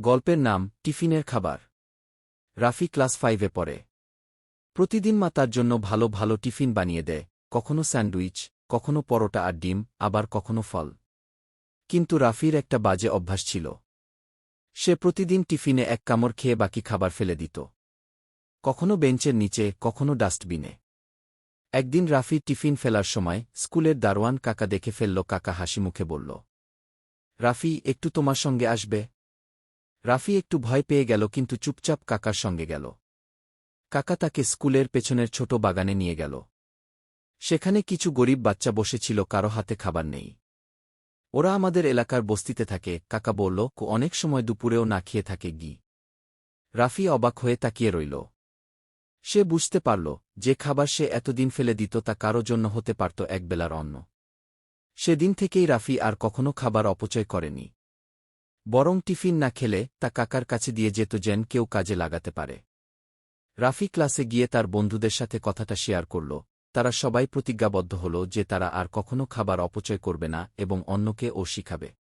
গল্পের নাম, টিফিনের খাবার। রাফি ক্লাস ফাইভে পড়ে। প্রতিদিন মা তার জন্য ভালো ভালো টিফিন বানিয়ে দেয়, কখনো স্যান্ডউইচ, কখনো পরোটা আর ডিম, আবার কখনো ফল। কিন্তু রাফির একটা বাজে অভ্যাস ছিল। সে প্রতিদিন টিফিনে এক কামড় খেয়ে বাকি খাবার ফেলে দিত। কখনো বেঞ্চের নিচে, কখনো ডাস্টবিনে। একদিন রাফি টিফিন ফেলার সময় স্কুলের দারোয়ান কাকা দেখে ফেলল, কাকা হাসি মুখে বলল, রাফি, একটু তোমার সঙ্গে আসবে? রাফি একটু ভয় পেয়ে গেল কিন্তু চুপচাপ কাকার সঙ্গে গেল। কাকা তাকে স্কুলের পেছনের ছোট বাগানে নিয়ে গেল। সেখানে কিছু গরিব বাচ্চা বসেছিল, কারও হাতে খাবার নেই। ওরা আমাদের এলাকার বস্তিতে থাকে, কাকা বলল, কো, অনেক সময় দুপুরেও না খেয়ে থাকে গি। রাফি অবাক হয়ে তাকিয়ে রইল। সে বুঝতে পারল, যে খাবার সে এতদিন ফেলে দিত তা কারও জন্য হতে পারত একবেলার অন্ন। সেদিন থেকেই রাফি আর কখনো খাবার অপচয় করেনি। বরং টিফিন না খেলে তা কাকার কাছে দিয়ে যেত যেন কেউ কাজে লাগাতে পারে। রাফি ক্লাসে গিয়ে তার বন্ধুদের সাথে কথাটা শেয়ার করল। তারা সবাই প্রতিজ্ঞাবদ্ধ হল যে তারা আর কখনো খাবার অপচয় করবে না এবং অন্যকে ও শিখাবে।